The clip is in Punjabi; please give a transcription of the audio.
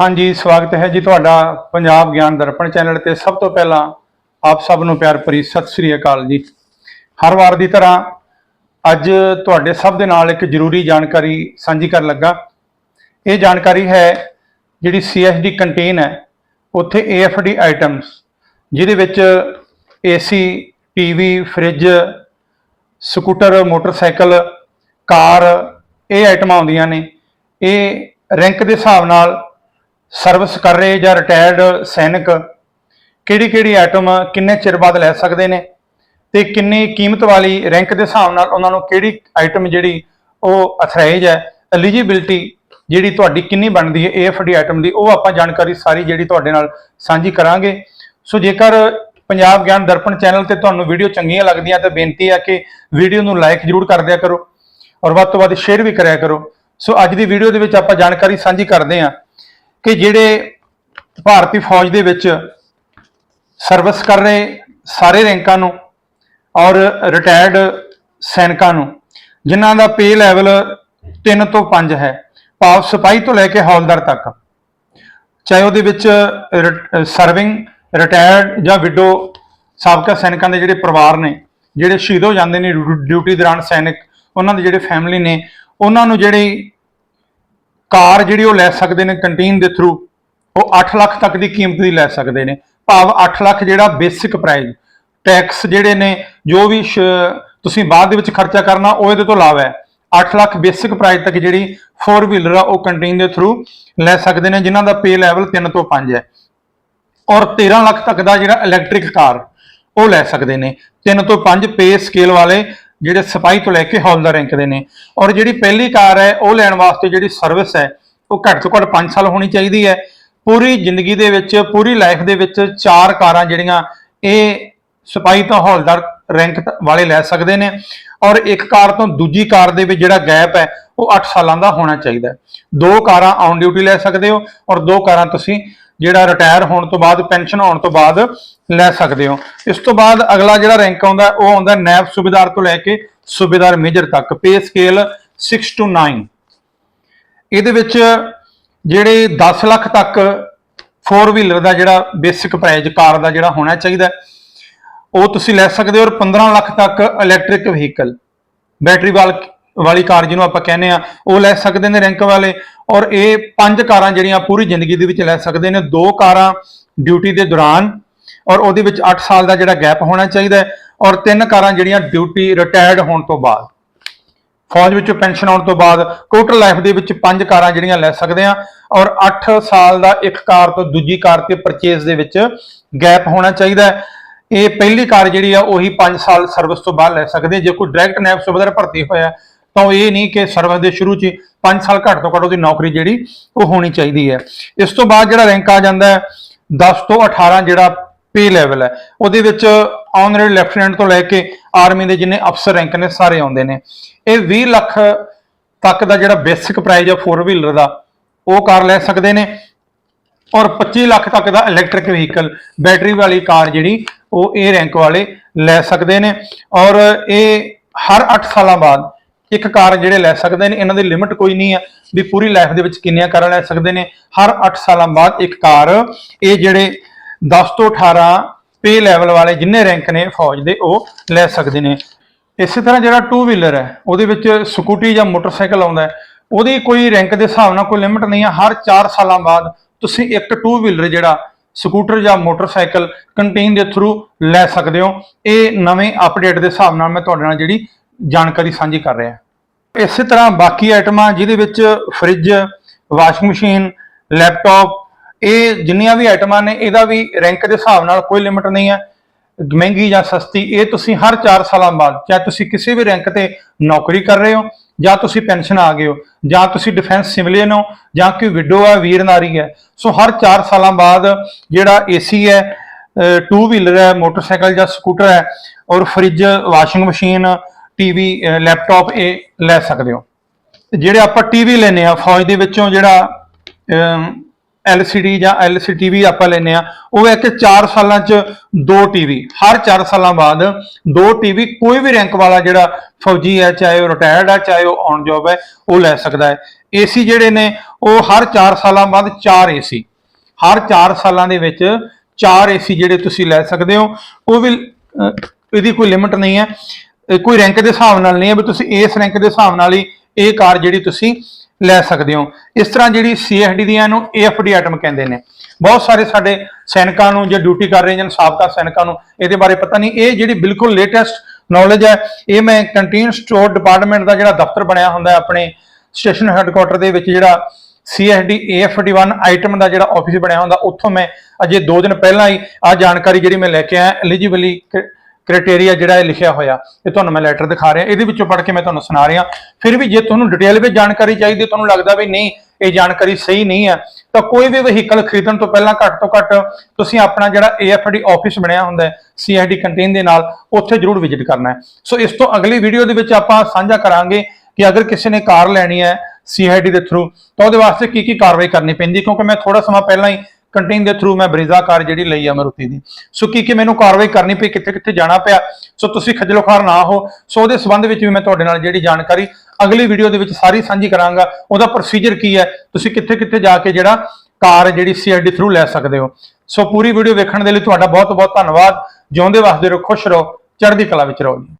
ਹਾਂਜੀ, ਸਵਾਗਤ ਹੈ ਜੀ ਤੁਹਾਡਾ ਪੰਜਾਬ ਗਿਆਨ ਦਰਪਣ ਚੈਨਲ ਤੇ। ਸਭ ਤੋਂ ਪਹਿਲਾਂ ਆਪ ਸਭ ਨੂੰ ਪਿਆਰ ਭਰੀ ਸਤਿ ਸ੍ਰੀ ਅਕਾਲ ਜੀ। ਹਰ ਵਾਰ ਦੀ ਤਰ੍ਹਾਂ ਅੱਜ ਤੁਹਾਡੇ ਸਭ ਦੇ ਨਾਲ ਇੱਕ ਜ਼ਰੂਰੀ ਜਾਣਕਾਰੀ ਸਾਂਝੀ ਕਰਨ ਲੱਗਾ। ਇਹ ਜਾਣਕਾਰੀ ਹੈ ਜਿਹੜੀ CSD ਕੰਟੇਨ ਹੈ, ਉੱਥੇ AFD ਆਈਟਮਸ ਜਿਹਦੇ ਵਿੱਚ AC TV fridge scooter motorcycle car ਇਹ ਆਈਟਮਾਂ ਆਉਂਦੀਆਂ ਨੇ। ਇਹ ਰੈਂਕ ਦੇ ਹਿਸਾਬ ਨਾਲ ਸਰਵਿਸ ਕਰ ਰਹੇ ਜਾਂ ਰਿਟਾਇਰਡ ਸੈਨਿਕ, ਕਿਹੜੀ ਕਿਹੜੀ ਆਈਟਮ ਕਿੰਨੇ ਚਿਰ ਬਾਅਦ ਲੈ ਸਕਦੇ ਨੇ ਤੇ ਕਿੰਨੀ ਕੀਮਤ ਵਾਲੀ ਰੈਂਕ ਦੇ ਹਿਸਾਬ ਨਾਲ ਉਹਨਾਂ ਨੂੰ ਕਿਹੜੀ ਆਈਟਮ ਜਿਹੜੀ ਉਹ ਅਥਰਾਈਜ਼ ਹੈ ਐਲੀਜੀਬਿਲਟੀ ਜਿਹੜੀ ਤੁਹਾਡੀ ਕਿੰਨੀ ਬਣਦੀ ਹੈ ਏਐਫਡੀ ਆਈਟਮ ਦੀ, ਉਹ ਆਪਾਂ ਜਾਣਕਾਰੀ ਸਾਰੀ ਜਿਹੜੀ ਤੁਹਾਡੇ ਨਾਲ ਸਾਂਝੀ ਕਰਾਂਗੇ। ਸੋ ਜੇਕਰ ਪੰਜਾਬ ਗਿਆਨ ਦਰਪਣ ਚੈਨਲ ਤੇ ਤੁਹਾਨੂੰ ਵੀਡੀਓ ਚੰਗੀਆਂ ਲੱਗਦੀਆਂ ਤਾਂ ਬੇਨਤੀ ਹੈ ਕਿ ਵੀਡੀਓ ਨੂੰ ਲਾਈਕ ਜ਼ਰੂਰ ਕਰ ਦਿਆ ਕਰੋ ਔਰ ਵੱਧ ਤੋਂ ਵੱਧ ਸ਼ੇਅਰ ਵੀ ਕਰਿਆ ਕਰੋ। ਸੋ ਅੱਜ ਦੀ ਵੀਡੀਓ ਦੇ ਵਿੱਚ ਆਪਾਂ ਜਾਣਕਾਰੀ ਸਾਂਝੀ ਕਰਦੇ ਹਾਂ। ਕਿ ਜਿਹੜੇ ਭਾਰਤੀ ਫੌਜ ਦੇ ਵਿੱਚ ਸਰਵਿਸ ਕਰ ਰਹੇ ਸਾਰੇ ਰੈਂਕਾਂ ਨੂੰ ਔਰ ਰਿਟਾਇਰਡ ਸੈਨਿਕਾਂ ਨੂੰ, ਜਿਨ੍ਹਾਂ ਦਾ ਪੇ ਲੈਵਲ 3 ਤੋਂ 5 ਹੈ, ਭਾਵ ਸਿਪਾਹੀ ਤੋਂ ਲੈ ਕੇ ਹੌਲਦਾਰ ਤੱਕ। ਚਾਹੇ ਉਹਦੇ ਵਿੱਚ ਸਰਵਿੰਗ ਰਿਟਾਇਰਡ ਜਾਂ ਵਿਡੋ ਸਾਬਕਾ ਸੈਨਿਕਾਂ ਦੇ ਜਿਹੜੇ ਪਰਿਵਾਰ ਨੇ, ਜਿਹੜੇ ਸ਼ਹੀਦ ਹੋ ਜਾਂਦੇ ਨੇ, ਡਿਊ- ਡਿਊਟੀ ਦੌਰਾਨ ਸੈਨਿਕ, ਉਹਨਾਂ ਦੇ ਜਿਹੜੇ ਫੈਮਿਲੀ ਨੇ, ਉਹਨਾਂ ਨੂੰ ਜਿਹੜੀ ਕਾਰ ਜਿਹੜੀ ਉਹ ਲੈ ਸਕਦੇ ਨੇ ਕੰਟੀਨ ਦੇ ਥਰੂ ਉਹ 8 ਲੱਖ ਤੱਕ ਦੀ ਕੀਮਤ ਦੀ ਲੈ ਸਕਦੇ ਨੇ। ਭਾਵ 8 ਲੱਖ ਜਿਹੜਾ ਬੇਸਿਕ ਪ੍ਰਾਈਸ ਟੈਕਸ ਜਿਹੜੇ ਨੇ, ਜੋ ਵੀ ਤੁਸੀਂ ਬਾਅਦ ਦੇ ਵਿੱਚ ਖਰਚਾ ਕਰਨਾ, ਉਹ ਇਹਦੇ ਤੋਂ ਇਲਾਵਾ ਹੈ। 8 ਲੱਖ ਬੇਸਿਕ ਪ੍ਰਾਈਸ ਤੱਕ ਜਿਹੜੀ 4 ਵੀਲਰ ਆ, ਉਹ ਕੰਟੀਨ ਦੇ ਥਰੂ ਲੈ ਸਕਦੇ ਨੇ, ਜਿਨ੍ਹਾਂ ਦਾ ਪੇ ਲੈਵਲ 3 ਤੋਂ 5 ਹੈ। ਔਰ 13 ਲੱਖ ਤੱਕ ਦਾ ਜਿਹੜਾ ਇਲੈਕਟ੍ਰਿਕ ਕਾਰ, ਉਹ ਲੈ ਸਕਦੇ ਨੇ। 3 ਤੋਂ 5 ਪੇ ਸਕੇਲ ਵਾਲੇ ਜਿਹੜੇ ਸਿਪਾਹੀ ਤੋਂ ਲੈ ਕੇ ਹੌਲਦਾਰ ਰੈਂਕ ਦੇ ਨੇ। ਔਰ ਜਿਹੜੀ ਪਹਿਲੀ ਕਾਰ ਹੈ, ਉਹ ਲੈਣ ਵਾਸਤੇ ਜਿਹੜੀ ਸਰਵਿਸ ਹੈ, ਉਹ ਘੱਟ ਤੋਂ ਘੱਟ 5 ਸਾਲ ਹੋਣੀ ਚਾਹੀਦੀ ਹੈ। ਪੂਰੀ ਜ਼ਿੰਦਗੀ ਦੇ ਵਿੱਚ, ਪੂਰੀ ਲਾਈਫ ਦੇ ਵਿੱਚ ਚਾਰ ਕਾਰਾਂ ਜਿਹੜੀਆਂ, ਇਹ ਸਿਪਾਹੀ ਤੋਂ ਹੌਲਦਾਰ ਰੈਂਕ ਵਾਲੇ ਲੈ ਸਕਦੇ ਨੇ। ਔਰ ਇੱਕ ਕਾਰ ਤੋਂ ਦੂਜੀ ਕਾਰ ਦੇ ਵਿੱਚ ਜਿਹੜਾ ਗੈਪ ਹੈ, ਉਹ 8 ਸਾਲਾਂ ਦਾ ਹੋਣਾ ਚਾਹੀਦਾ ਦੋ ਕਾਰਾਂ ਔਨ ਡਿਊਟੀ ਲੈ ਸਕਦੇ ਹੋ, ਔਰ ਦੋ ਕਾਰਾਂ ਤੁਸੀਂ ਜਿਹੜਾ ਰਿਟਾਇਰ ਹੋਣ ਤੋਂ ਬਾਅਦ ਪੈਨਸ਼ਨ ਆਉਣ ਤੋਂ ਬਾਅਦ ਲੈ ਸਕਦੇ ਹੋ। ਇਸ ਤੋਂ ਬਾਅਦ ਅਗਲਾ ਜਿਹੜਾ ਰੈਂਕ ਆਉਂਦਾ, ਉਹ ਆਉਂਦਾ ਨੈਬ ਸੂਬੇਦਾਰ ਤੋਂ ਲੈ ਕੇ ਸੂਬੇਦਾਰ ਮੇਜਰ ਤੱਕ ਪੇ ਸਕੇਲ 6 to 9 ਇਹਦੇ ਵਿੱਚ ਜਿਹੜੇ 10 ਲੱਖ ਤੱਕ 4 ਵੀਲਰ ਦਾ ਜਿਹੜਾ ਬੇਸਿਕ ਪ੍ਰਾਈਜ਼ ਕਾਰ ਦਾ ਜਿਹੜਾ ਹੋਣਾ ਚਾਹੀਦਾ ਉਹ ਤੁਸੀਂ ਲੈ ਸਕਦੇ ਹੋ। ਔਰ 15 ਲੱਖ ਤੱਕ ਇਲੈਕਟ੍ਰਿਕ ਵਹੀਕਲ ਬੈਟਰੀ ਵਾਲ ਵਾਲੀ ਕਾਰ ਜਿਹਨੂੰ ਆਪਾਂ ਕਹਿੰਦੇ ਆ ਉਹ ਲੈ ਸਕਦੇ ਨੇ ਰੈਂਕ ਵਾਲੇ। ਔਰ ਇਹ ਪੰਜ ਕਾਰਾਂ ਜਿਹੜੀਆਂ ਪੂਰੀ ਜ਼ਿੰਦਗੀ ਦੇ ਵਿੱਚ ਲੈ ਸਕਦੇ ਨੇ। ਦੋ ਕਾਰਾਂ ਡਿਊਟੀ ਦੇ ਦੌਰਾਨ, ਔਰ ਉਹਦੇ ਵਿੱਚ 8 ਸਾਲ ਦਾ ਜਿਹੜਾ ਗੈਪ ਹੋਣਾ ਚਾਹੀਦਾ ਔਰ ਤਿੰਨ ਕਾਰਾਂ ਜਿਹੜੀਆਂ ਡਿਊਟੀ ਰਿਟਾਇਰਡ ਹੋਣ ਤੋਂ ਬਾਅਦ, ਫੌਜ ਵਿੱਚੋਂ ਪੈਨਸ਼ਨ ਆਉਣ ਤੋਂ ਬਾਅਦ, ਟੋਟਲ ਲਾਈਫ ਦੇ ਵਿੱਚ ਪੰਜ ਕਾਰਾਂ ਜਿਹੜੀਆਂ ਲੈ ਸਕਦੇ ਆ ਔਰ 8 ਸਾਲ ਦਾ ਇੱਕ ਕਾਰ ਤੋਂ ਦੂਜੀ ਕਾਰ ਤੇ ਪਰਚੇਸ ਦੇ ਵਿੱਚ ਗੈਪ ਹੋਣਾ ਚਾਹੀਦਾ ਇਹ ਪਹਿਲੀ ਕਾਰ ਜਿਹੜੀ ਆ, ਉਹੀ 5 ਸਾਲ ਸਰਵਿਸ ਤੋਂ ਬਾਅਦ ਲੈ ਸਕਦੇ ਜੇ ਕੋਈ ਡਾਇਰੈਕਟ ਨੈਬ ਸੁਬੇਦਾਰ ਭਰਤੀ ਹੋਇਆ ਤਾਂ ਉਹ ਇਹ ਨਹੀਂ ਕਿ ਸਰਵਿਸ ਦੇ ਸ਼ੁਰੂ 'ਚ 5 ਸਾਲ ਘੱਟ ਤੋਂ ਘੱਟ ਉਹਦੀ ਨੌਕਰੀ ਜਿਹੜੀ ਉਹ ਹੋਣੀ ਚਾਹੀਦੀ ਹੈ। ਇਸ ਤੋਂ ਬਾਅਦ ਜਿਹੜਾ ਰੈਂਕ ਆ ਜਾਂਦਾ ਹੈ 10 ਤੋਂ 18 ਜਿਹੜਾ ਪੇ ਲੈਵਲ ਹੈ, ਉਹਦੇ ਵਿੱਚ ਆਨਰੇਡ ਲੈਫਟੀਨੈਂਟ ਤੋਂ ਲੈ ਕੇ ਆਰਮੀ ਦੇ ਜਿੰਨੇ ਅਫਸਰ ਰੈਂਕ ਨੇ ਸਾਰੇ ਆਉਂਦੇ ਨੇ। ਇਹ 20 ਲੱਖ ਤੱਕ ਦਾ ਜਿਹੜਾ ਬੇਸਿਕ ਪ੍ਰਾਈਜ਼ ਹੈ 4 ਵੀਲਰ ਦਾ, ਉਹ ਕਾਰ ਲੈ ਸਕਦੇ ਨੇ ਔਰ 25 ਲੱਖ ਤੱਕ ਦਾ ਇਲੈਕਟ੍ਰਿਕ ਵਹੀਕਲ ਬੈਟਰੀ ਵਾਲੀ ਕਾਰ ਜਿਹੜੀ ਉਹ ਇਹ ਰੈਂਕ ਵਾਲੇ ਲੈ ਸਕਦੇ ਨੇ। ਔਰ ਇਹ ਹਰ 8 ਸਾਲਾਂ ਬਾਅਦ ਇੱਕ ਕਾਰ ਜਿਹੜੇ ਲੈ ਸਕਦੇ ਨੇ, ਇਹਨਾਂ ਦੀ ਲਿਮਿਟ ਕੋਈ ਨਹੀਂ ਹੈ ਵੀ ਪੂਰੀ ਲਾਈਫ ਦੇ ਵਿੱਚ ਕਿੰਨੀਆਂ ਕਾਰਾਂ ਲੈ ਸਕਦੇ ਨੇ। ਹਰ 8 ਸਾਲਾਂ ਬਾਅਦ ਇੱਕ ਕਾਰ, ਇਹ ਜਿਹੜੇ 10 ਤੋਂ 18 ਪੇ ਲੈਵਲ ਵਾਲੇ ਜਿੰਨੇ ਰੈਂਕ ਨੇ ਫੌਜ ਦੇ, ਉਹ ਲੈ ਸਕਦੇ ਨੇ। ਇਸੇ ਤਰ੍ਹਾਂ ਜਿਹੜਾ 2 ਵੀਲਰ ਹੈ, ਉਹਦੇ ਵਿੱਚ ਸਕੂਟੀ ਜਾਂ ਮੋਟਰਸਾਈਕਲ ਆਉਂਦਾ ਹੈ, ਉਹਦੀ ਕੋਈ ਰੈਂਕ ਦੇ ਹਿਸਾਬ ਨਾਲ ਕੋਈ ਲਿਮਿਟ ਨਹੀਂ ਹੈ ਹਰ 4 ਸਾਲਾਂ ਬਾਅਦ ਤੁਸੀਂ ਇੱਕ 2 ਵੀਲਰ ਜਿਹੜਾ ਸਕੂਟਰ ਜਾਂ ਮੋਟਰਸਾਈਕਲ ਕੰਟੇਨ ਦੇ ਥਰੂ ਲੈ ਸਕਦੇ ਹੋ। ਇਹ ਨਵੇਂ ਅਪਡੇਟ ਦੇ ਹਿਸਾਬ ਨਾਲ ਮੈਂ ਤੁਹਾਡੇ ਨਾਲ ਜਿਹੜੀ ਜਾਣਕਾਰੀ ਸਾਂਝੀ ਕਰ ਰਿਹਾ ਇਸੇ ਤਰ੍ਹਾਂ ਬਾਕੀ ਆਈਟਮਾਂ ਜਿਹਦੇ ਵਿੱਚ ਫ੍ਰਿਜ, ਵਾਸ਼ਿੰਗ ਮਸ਼ੀਨ, ਲੈਪਟਾਪ, ਇਹ ਜਿੰਨੀਆਂ ਵੀ ਆਈਟਮਾਂ ਨੇ, ਇਹਦਾ ਵੀ ਰੈਂਕ ਦੇ ਹਿਸਾਬ ਨਾਲ ਕੋਈ ਲਿਮਿਟ ਨਹੀਂ ਹੈ। ਮਹਿੰਗੀ ਜਾਂ ਸਸਤੀ, ਇਹ ਤੁਸੀਂ ਹਰ 4 ਸਾਲਾਂ ਬਾਅਦ, ਚਾਹੇ ਤੁਸੀਂ ਕਿਸੇ ਵੀ ਰੈਂਕ ਤੇ ਨੌਕਰੀ ਕਰ ਰਹੇ ਹੋ, ਜਾਂ ਤੁਸੀਂ ਪੈਨਸ਼ਨ ਆ ਗਏ ਹੋ, ਜਾਂ ਤੁਸੀਂ ਡਿਫੈਂਸ ਸਿਵਲੀਅਨ ਹੋ, ਜਾਂ ਕੋਈ ਵਿਡੋ ਹੈ, ਵੀਰ ਨਾਰੀ ਹੈ, ਸੋ ਹਰ 4 ਸਾਲਾਂ ਬਾਅਦ ਜਿਹੜਾ ਏਸੀ ਹੈ ਟੂ ਵੀਲਰ ਹੈ, ਮੋਟਰਸਾਈਕਲ ਜਾਂ ਸਕੂਟਰ ਹੈ, ਔਰ fridge washing machine TV laptop ਇਹ ਲੈ ਸਕਦੇ ਹੋ। ਜਿਹੜੇ ਆਪਾਂ ਟੀਵੀ ਲੈਨੇ ਆ ਫੌਜ ਦੇ ਵਿੱਚੋਂ ਜਿਹੜਾ LCD ਜਾਂ LCD ਟੀਵੀ ਆਪਾਂ ਲੈਨੇ ਆ ਉਹ ਹੈ ਕਿ 4 ਸਾਲਾਂ 'ਚ ਦੋ ਟੀਵੀ, ਹਰ 4 ਸਾਲਾਂ ਬਾਅਦ ਦੋ ਟੀਵੀ ਕੋਈ ਵੀ ਰੈਂਕ ਵਾਲਾ ਜਿਹੜਾ ਫੌਜੀ ਹੈ, ਚਾਹੇ ਉਹ ਰਿਟਾਇਰਡ ਹੈ, ਚਾਹੇ ਉਹ ਔਨ ਜੌਬ ਹੈ, ਉਹ ਲੈ ਸਕਦਾ ਹੈ। ਏਸੀ ਜਿਹੜੇ ਨੇ, ਉਹ ਹਰ 4 ਸਾਲਾਂ ਬਾਅਦ 4 ਏਸੀ ਹਰ 4 ਸਾਲਾਂ ਦੇ ਵਿੱਚ 4 ਏਸੀ ਜਿਹੜੇ ਤੁਸੀਂ ਲੈ ਸਕਦੇ ਹੋ। ਉਹ ਵੀ ਇਹਦੀ ਕੋਈ ਲਿਮਿਟ ਨਹੀਂ ਹੈ। ਇਹ ਕੋਈ ਰੈਂਕ ਦੇ ਹਿਸਾਬ ਨਾਲ ਨਹੀਂ ਹੈ ਵੀ ਤੁਸੀਂ ਇਸ ਰੈਂਕ ਦੇ ਹਿਸਾਬ ਨਾਲ ਹੀ ਇਹ ਕਾਰ ਜਿਹੜੀ ਤੁਸੀਂ ਲੈ ਸਕਦੇ ਹੋ। ਇਸ ਤਰ੍ਹਾਂ ਜਿਹੜੀ CFD ਦੀਆਂ ਨੂੰ AFD ਆਈਟਮ ਕਹਿੰਦੇ ਨੇ। ਬਹੁਤ ਸਾਰੇ ਸਾਡੇ ਸੈਨਿਕਾਂ ਨੂੰ ਜੇ ਡਿਊਟੀ ਕਰ ਰਹੇ ਜਾਂ ਸਾਬਕਾ ਸੈਨਿਕਾਂ ਨੂੰ ਇਹਦੇ ਬਾਰੇ ਪਤਾ ਨਹੀਂ। ਇਹ ਜਿਹੜੀ ਬਿਲਕੁਲ ਲੇਟੈਸਟ ਨੌਲੇਜ ਹੈ, ਇਹ ਮੈਂ ਕੰਟੀਨ ਸਟੋਰ ਡਿਪਾਰਟਮੈਂਟ ਦਾ ਜਿਹੜਾ ਦਫ਼ਤਰ ਬਣਿਆ ਹੁੰਦਾ ਆਪਣੇ ਸਟੇਸ਼ਨ ਹੈੱਡਕੁਆਟਰ ਦੇ ਵਿੱਚ ਜਿਹੜਾ CSD AFD1 ਆਈਟਮ ਦਾ ਜਿਹੜਾ ਆਫਿਸ ਬਣਿਆ ਹੁੰਦਾ, ਉੱਥੋਂ ਮੈਂ ਅਜੇ 2 ਦਿਨ ਪਹਿਲਾਂ ਹੀ ਆ ਜਾਣਕਾਰੀ ਜਿਹੜੀ ਮੈਂ ਲੈ ਕੇ ਆਇਆ ਐਲੀਜੀਬਲੀ ਕ੍ਰਾਈਟੇਰੀਆ ਜਿਹੜਾ ਇਹ ਲਿਖਿਆ ਹੋਇਆ ਇਹ ਤੁਹਾਨੂੰ ਮੈਂ ਲੈਟਰ ਦਿਖਾ ਰਿਹਾ ਇਹਦੇ ਵਿੱਚੋਂ ਪੜ੍ਹ ਕੇ ਮੈਂ ਤੁਹਾਨੂੰ ਸੁਣਾ ਰਿਹਾ। ਫਿਰ ਵੀ ਜੇ ਤੁਹਾਨੂੰ ਡਿਟੇਲ ਵਿੱਚ ਜਾਣਕਾਰੀ ਚਾਹੀਦੀ ਹੈ, ਤੁਹਾਨੂੰ ਲੱਗਦਾ ਵੀ ਨਹੀਂ ਇਹ ਜਾਣਕਾਰੀ ਸਹੀ ਨਹੀਂ ਹੈ ਤਾਂ ਕੋਈ ਵੀ ਵਹੀਕਲ ਖਰੀਦਣ ਤੋਂ ਪਹਿਲਾਂ ਘੱਟ ਤੋਂ ਘੱਟ ਤੁਸੀਂ ਆਪਣਾ ਜਿਹੜਾ AFD ਆਫਿਸ ਬਣਿਆ ਹੁੰਦਾ ਹੈ CID ਕੰਟੇਨ ਦੇ ਨਾਲ ਉੱਥੇ ਜ਼ਰੂਰ ਵਿਜ਼ਿਟ ਕਰਨਾ ਹੈ। ਸੋ ਇਸ ਤੋਂ ਅਗਲੀ ਵੀਡੀਓ ਦੇ ਵਿੱਚ ਆਪਾਂ ਸਾਂਝਾ ਕਰਾਂਗੇ ਕਿ ਅਗਰ ਕਿਸੇ ਨੇ ਕਾਰ ਲੈਣੀ ਹੈ CID ਦੇ ਥਰੂ ਤਾਂ ਉਹਦੇ ਵਾਸਤੇ ਕੀ ਕੀ ਕਾਰਵਾਈ ਕਰਨੀ ਪੈਂਦੀ ਕਿਉਂਕਿ ਮੈਂ ਥੋੜਾ ਸਮਾਂ ਪਹਿਲਾਂ ਹੀ ਕੰਟੀਨ ਦੇ ਥਰੂ ਮੈਂ ਬਰੀਜ਼ਾ ਕਾਰ ਜਿਹੜੀ ਲਈ ਆ ਮਾਰੂਤੀ ਦੀ। ਸੋ ਕੀ ਕੀ ਮੈਨੂੰ ਕਾਰਵਾਈ ਕਰਨੀ ਪਈ, ਕਿੱਥੇ ਕਿੱਥੇ ਜਾਣਾ ਪਿਆ? ਸੋ ਤੁਸੀਂ ਖੱਜਲ ਖੁਆਰ ਨਾ ਹੋ। ਸੋ ਉਹਦੇ ਸੰਬੰਧ ਵਿੱਚ ਵੀ ਮੈਂ ਤੁਹਾਡੇ ਨਾਲ ਜਿਹੜੀ ਜਾਣਕਾਰੀ ਅਗਲੀ ਵੀਡੀਓ ਦੇ ਵਿੱਚ ਸਾਰੀ ਸਾਂਝੀ ਕਰਾਂਗਾ। ਉਹਦਾ ਪ੍ਰੋਸੀਜਰ ਕੀ ਹੈ? ਤੁਸੀਂ ਕਿੱਥੇ ਕਿੱਥੇ ਜਾ ਕੇ ਜਿਹੜਾ ਕਾਰ ਜਿਹੜੀ ਸੀਆਰਡੀ ਥਰੂ ਲੈ ਸਕਦੇ ਹੋ। ਸੋ ਪੂਰੀ ਵੀਡੀਓ ਵੇਖਣ ਦੇ ਲਈ ਤੁਹਾਡਾ ਬਹੁਤ ਬਹੁਤ ਧੰਨਵਾਦ। ਜਿਉਂਦੇ ਵਸਦੇ ਰਹੋ, ਖੁਸ਼ ਰਹੋ, ਚੜ੍ਹਦੀ ਕਲਾ ਵਿੱਚ ਰਹੋ ਜੀ।